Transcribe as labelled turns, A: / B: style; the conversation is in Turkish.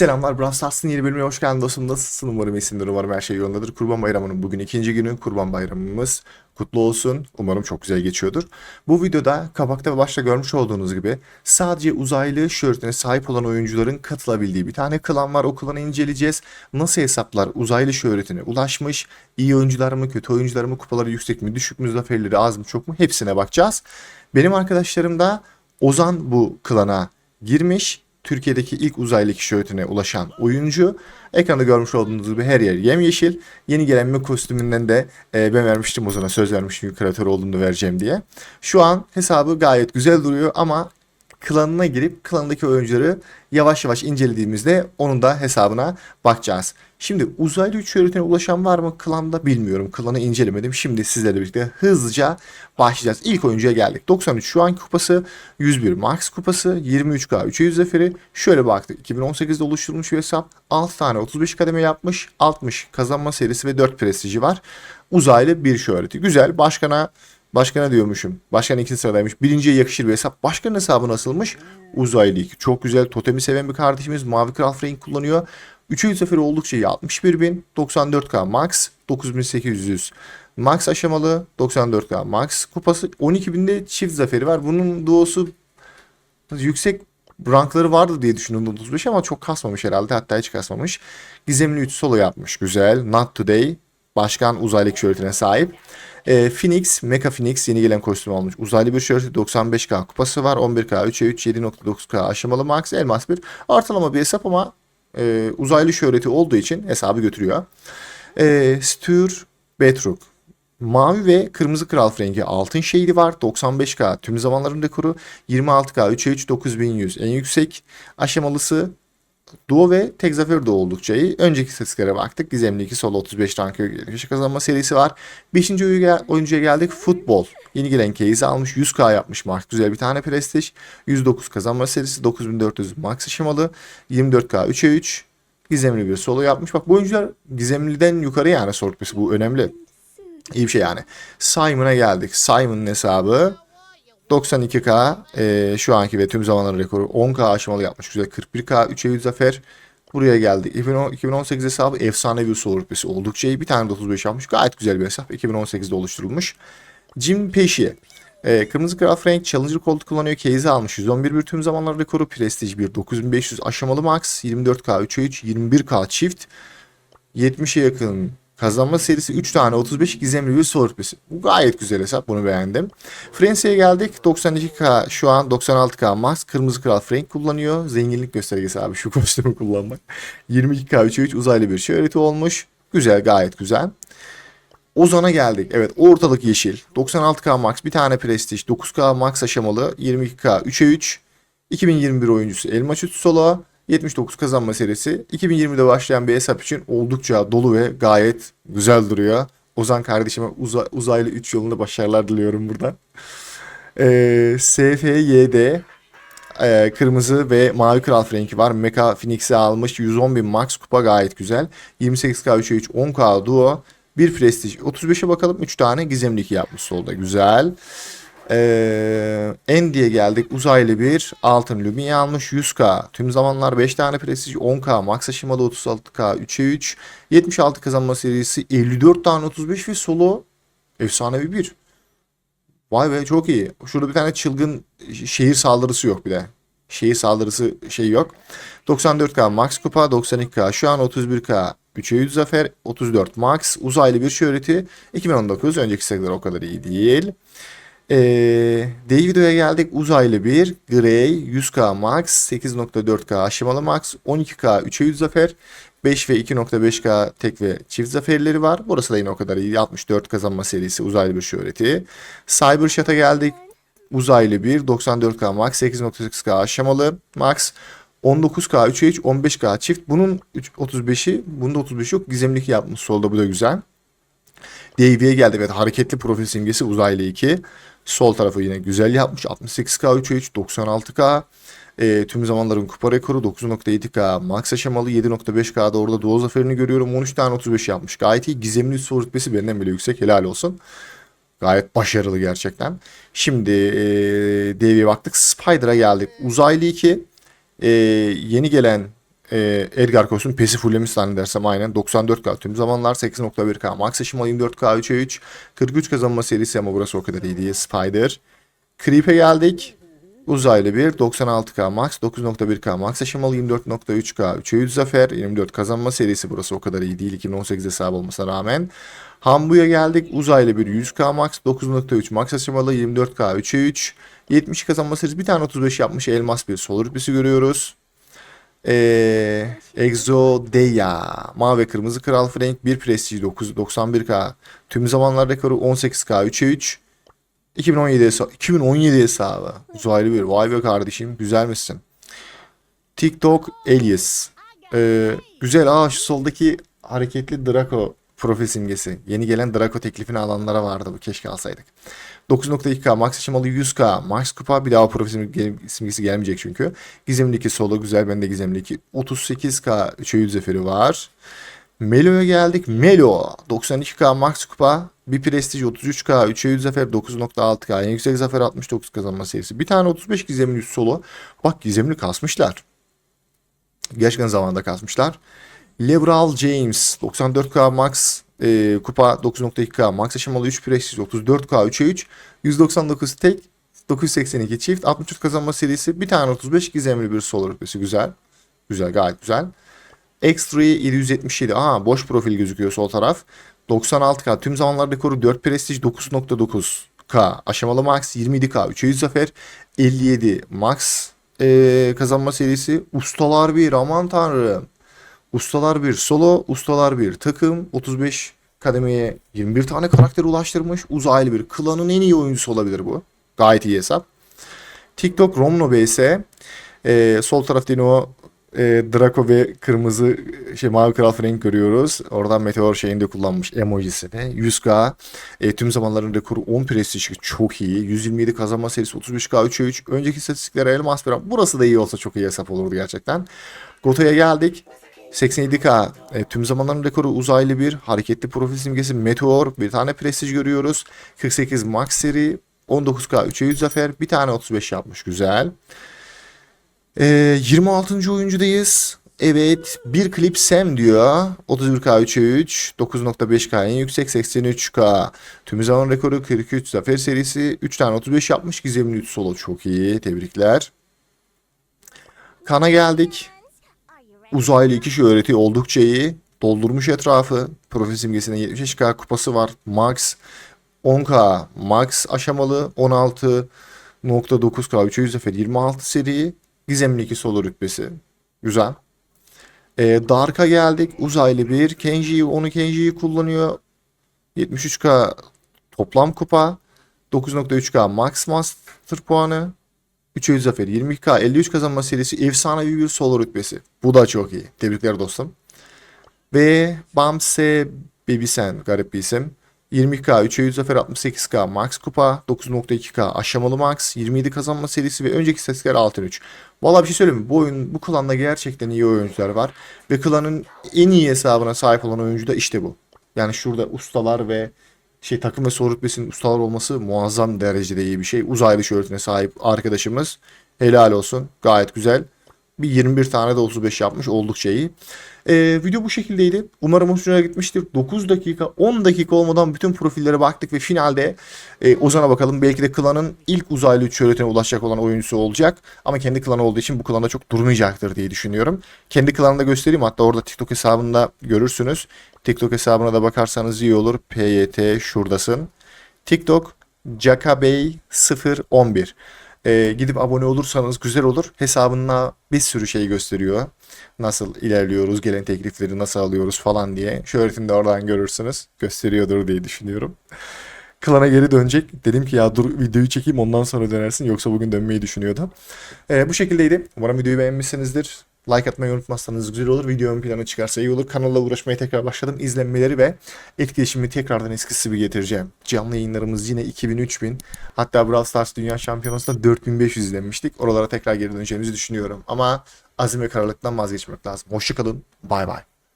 A: Selamlar Brawl Stars'ın yeni bölümüne hoş geldin dostum. Nasılsın? Umarım iyisindir. Umarım her şey yolundadır. Kurban Bayramı'nın bugün ikinci günü. Kurban Bayramımız kutlu olsun. Umarım çok güzel geçiyordur. Bu videoda kapakta ve başta görmüş olduğunuz gibi sadece uzaylı şörtüne sahip olan oyuncuların katılabildiği bir tane klan var. O klanı inceleyeceğiz. Nasıl hesaplar uzaylı şöhretine ulaşmış? İyi oyuncular mı, kötü oyuncular mı, kupaları yüksek mi, düşük mü, zaferleri az mı, çok mu? Hepsine bakacağız. Benim arkadaşlarım da Ozan bu klana girmiş. Türkiye'deki ilk uzaylı kişi ulaşan oyuncu. Ekranda görmüş olduğunuz gibi her yer yemyeşil. Yeni gelen bir kostümünden de e, ben vermiştim Ozan'a söz vermiştim kreatör olduğunu vereceğim diye. Şu an hesabı gayet güzel duruyor ama klanına girip klanındaki oyuncuları yavaş yavaş incelediğimizde onun da hesabına bakacağız. Şimdi uzaylı üç öğretine ulaşan var mı klanda bilmiyorum. Klanı incelemedim. Şimdi sizlerle birlikte hızlıca başlayacağız. İlk oyuncuya geldik. 93 şu anki kupası, 101 Max kupası, 23K 3'e 100 zaferi. Şöyle baktık. 2018'de oluşturulmuş bir hesap. 6 tane 35 kademe yapmış. 60 kazanma serisi ve 4 prestiji var. Uzaylı bir şöhreti. Güzel. Başkana Başkana diyormuşum. Başkan ikinci sıradaymış. Birinciye yakışır bir hesap. Başkanın hesabı nasılmış? Uzaylı 2. Çok güzel. Totemi seven bir kardeşimiz. Mavi Kral Frank kullanıyor. Üçüncü seferi oldukça iyi. 61.000. 94K Max. 9800 Max aşamalı. 94K Max. Kupası 12.000'de çift zaferi var. Bunun duosu yüksek rankları vardı diye düşündüm 35 ama çok kasmamış herhalde. Hatta hiç kasmamış. Gizemli 3 solo yapmış. Güzel. Not Today. Başkan uzaylı şöhretine sahip. E, Phoenix, Mecha Phoenix yeni gelen kostüm almış. Uzaylı bir şöhreti 95k kupası var. 11k, 3'e 3, 7.9k aşamalı max, elmas bir. Ortalama bir hesap ama e, uzaylı şöhreti olduğu için hesabı götürüyor. E, Stür, Betruk. Mavi ve kırmızı kral rengi altın şeyli var. 95k tüm zamanların rekoru. 26k 3'e 3 9100 en yüksek aşamalısı Duo ve tek zafer de oldukça iyi. Önceki istatistiklere baktık. Gizemli 2 solo 35 rank kişi kazanma serisi var. 5. oyuncuya geldik. Futbol. Yeni gelen case almış. 100k yapmış Mark. Güzel bir tane prestij. 109 kazanma serisi. 9400 max aşamalı. 24k 3'e 3. Gizemli bir solo yapmış. Bak bu oyuncular gizemliden yukarı yani sortması bu önemli. İyi bir şey yani. Simon'a geldik. Simon'ın hesabı 92K e, şu anki ve tüm zamanların rekoru 10K aşamalı yapmış. Güzel 41K 3'e 100 zafer. Buraya geldi. 2018 hesabı efsanevi soğur rütbesi oldukça iyi. Bir tane de 35 yapmış. Gayet güzel bir hesap. 2018'de oluşturulmuş. Jim Peşi. E, Kırmızı Kral Frank Challenger koltuk kullanıyor. Case'i almış. 111 bir tüm zamanların rekoru. Prestige 1. 9500 aşamalı max. 24K 3'e 3. 21K çift. 70'e yakın Kazanma serisi 3 tane 35 gizemli bir soru rütbesi. Bu gayet güzel hesap. Bunu beğendim. Frank'e geldik. 92k şu an 96k max. Kırmızı Kral Frank kullanıyor. Zenginlik göstergesi abi şu kostümü kullanmak. 22k 3'e 3 uzaylı bir şöhreti olmuş. Güzel gayet güzel. Ozan'a geldik. Evet ortalık yeşil. 96k max bir tane prestij. 9k max aşamalı. 22k 3'e 3. 2021 oyuncusu Elma Çüt Solo. 79 kazanma serisi 2020'de başlayan bir hesap için oldukça dolu ve gayet güzel duruyor. Ozan kardeşime uza, uzaylı 3 yolunda başarılar diliyorum buradan. Ee, SFYD e, kırmızı ve mavi kral frenki var. Mecha Phoenix'i almış. 110 bin max kupa gayet güzel. 28k 3'e 3 10k duo. Bir prestij. 35'e bakalım. 3 tane gizemli 2 yapmış solda. Güzel. Ee, en diye geldik. Uzaylı bir altın Lumia almış 100k. Tüm zamanlar 5 tane prestij 10k. Max aşamalı 36k 3'e 3. 76 kazanma serisi 54 tane 35 ve solo efsanevi bir. Vay be çok iyi. Şurada bir tane çılgın şehir saldırısı yok bir de. Şehir saldırısı şey yok. 94k max kupa 92k şu an 31k 3'e 100 zafer 34 max uzaylı bir şöhreti 2019 önceki sayılar o kadar iyi değil. Ee, Davido'ya geldik. Uzaylı bir. Grey 100k max. 8.4k aşamalı max. 12k 3'e 100 zafer. 5 ve 2.5k tek ve çift zaferleri var. Burası da yine o kadar iyi. 64 kazanma serisi uzaylı bir şöhreti. Cybershot'a geldik. Uzaylı bir. 94k max. 8.8k aşamalı max. 19k 3'e 3 15k çift. Bunun 35'i bunda 35 yok. Gizemlik yapmış solda bu da güzel. Davy'ye geldi. Evet hareketli profil simgesi uzaylı 2. Sol tarafı yine güzel yapmış. 68K 3'e 3 96K. E, tüm zamanların kupa rekoru 9.7K. Max aşamalı 7.5K'da orada Doğu zaferini görüyorum. 13 tane 35 yapmış. Gayet iyi. Gizemli üst rütbesi benden bile yüksek. Helal olsun. Gayet başarılı gerçekten. Şimdi e, Davy'ye baktık. Spider'a geldik. Uzaylı 2. E, yeni gelen e, Edgar Kos'un pesi fulllemiş zannedersem aynen. 94K tüm zamanlar 8.1K. Max Aşımal 24K 3'e 3. 43 kazanma serisi ama burası o kadar iyi değil. Spider. Creep'e geldik. Uzaylı bir 96K Max 9.1K Max aşamalı 24.3K 3'e 3 zafer 24 kazanma serisi burası o kadar iyi değil 2018 hesabı olmasına rağmen. Hambu'ya geldik uzaylı bir 100K Max 9.3 Max aşamalı 24K 3'e 3 70 kazanma serisi bir tane 35 yapmış elmas bir sol görüyoruz. Ee, Exodeya mavi ve kırmızı kral Frank 1 prestij 9 91K tüm zamanlar rekoru 18K 3'e 3 2017 hesabı. 2017 hesabı. Uzaylı bir. Vay be kardeşim. Güzel misin? TikTok Elias. Ee, güzel. Aa şu soldaki hareketli Draco profil simgesi. Yeni gelen Draco teklifini alanlara vardı bu. Keşke alsaydık. 9.2K Max aşamalı 100K Max kupa bir daha profil simge- simgesi gelmeyecek çünkü. Gizemli 2 solo güzel bende gizemli 2. 38K 3'e 100 zaferi var. Melo'ya geldik. Melo 92K Max Kupa, bir Prestige 33K, 3'e 100 zafer 9.6K, en yüksek zafer 69 kazanma serisi. Bir tane 35 gizemli üst solo. Bak gizemli kasmışlar. Gerçekten zamanında kasmışlar. Lebral James 94K Max e, Kupa 9.2K Max aşamalı 3 Prestige 34K 3'e 3 199 tek 982 çift 63 kazanma serisi bir tane 35 gizemli bir solo rütbesi güzel. Güzel gayet güzel. X3 777. Aha boş profil gözüküyor sol taraf. 96K. Tüm zamanlar rekoru 4 Prestige 9.9K. Aşamalı Max 27K. 3'e 100 zafer. 57 Max ee, kazanma serisi. Ustalar bir aman tanrım. Ustalar bir solo. Ustalar bir takım. 35 kademeye 21 tane karakter ulaştırmış. Uzaylı bir. Klanın en iyi oyuncusu olabilir bu. Gayet iyi hesap. TikTok Romno BS. Ee, sol tarafta yine o e, Draco ve kırmızı şey mavi kral Frank görüyoruz. Oradan Meteor şeyinde kullanmış emojisini. 100k e, tüm zamanların rekoru 10 prestij çok iyi. 127 kazanma serisi 35k 3'e 3. Önceki istatistiklere elmas veren. Burası da iyi olsa çok iyi hesap olurdu gerçekten. Goto'ya geldik. 87k e, tüm zamanların rekoru uzaylı bir hareketli profil simgesi Meteor bir tane prestij görüyoruz 48 max seri 19k 3'e 100 zafer bir tane 35 yapmış güzel ee, 26. oyuncudayız. Evet. Bir klip Sam diyor. 31K 3'e 3. 9.5K en yüksek 83K. Tüm zaman rekoru 43 zafer serisi. 3 tane 35 yapmış. Gizemli 3 solo çok iyi. Tebrikler. Kana geldik. Uzaylı iki şey öğreti oldukça iyi. Doldurmuş etrafı. Profil simgesinde 75K kupası var. Max 10K. Max aşamalı 16.9K 3'e 100 zafer 26 seri. Gizemli 2 solo rütbesi. Güzel. Ee, Dark'a geldik. Uzaylı bir. Kenji'yi, onu Kenji'yi kullanıyor. 73k toplam kupa. 9.3k Max Master puanı. 3'e 100 zafer. 22k 53 kazanma serisi. Efsanevi bir solo rütbesi. Bu da çok iyi. Tebrikler dostum. Ve Bamse Bebisen garip bir isim. 20k 3'e 100 zafer 68k max kupa 9.2k aşamalı max 27 kazanma serisi ve önceki istatistikler 6-3. Valla bir şey söyleyeyim mi? Bu oyun bu klanda gerçekten iyi oyuncular var. Ve klanın en iyi hesabına sahip olan oyuncu da işte bu. Yani şurada ustalar ve şey takım ve soru rütbesinin ustalar olması muazzam derecede iyi bir şey. Uzaylı şöhretine sahip arkadaşımız. Helal olsun. Gayet güzel. Bir 21 tane de 35 yapmış. Oldukça iyi. Ee, video bu şekildeydi. Umarım hoşuna gitmiştir. 9 dakika 10 dakika olmadan bütün profillere baktık ve finalde e, Ozan'a bakalım. Belki de klanın ilk uzaylı şöhretine ulaşacak olan oyuncusu olacak. Ama kendi klanı olduğu için bu klanda çok durmayacaktır diye düşünüyorum. Kendi klanını göstereyim. Hatta orada TikTok hesabında görürsünüz. TikTok hesabına da bakarsanız iyi olur. PYT şuradasın. TikTok Jakabey 011. Ee, gidip abone olursanız güzel olur. Hesabına bir sürü şey gösteriyor. Nasıl ilerliyoruz, gelen teklifleri nasıl alıyoruz falan diye. Şöhretini de oradan görürsünüz. Gösteriyordur diye düşünüyorum. Klana geri dönecek. Dedim ki ya dur videoyu çekeyim ondan sonra dönersin. Yoksa bugün dönmeyi düşünüyordum. Ee, bu şekildeydi. Umarım videoyu beğenmişsinizdir. Like atmayı unutmazsanız güzel olur. Video ön plana çıkarsa iyi olur. Kanalla uğraşmaya tekrar başladım. İzlenmeleri ve etkileşimi tekrardan eskisi gibi getireceğim. Canlı yayınlarımız yine 2000-3000. Hatta Brawl Stars Dünya Şampiyonası'nda 4500 izlenmiştik. Oralara tekrar geri döneceğimizi düşünüyorum. Ama azim ve kararlılıktan vazgeçmek lazım. Hoşçakalın. Bay bay.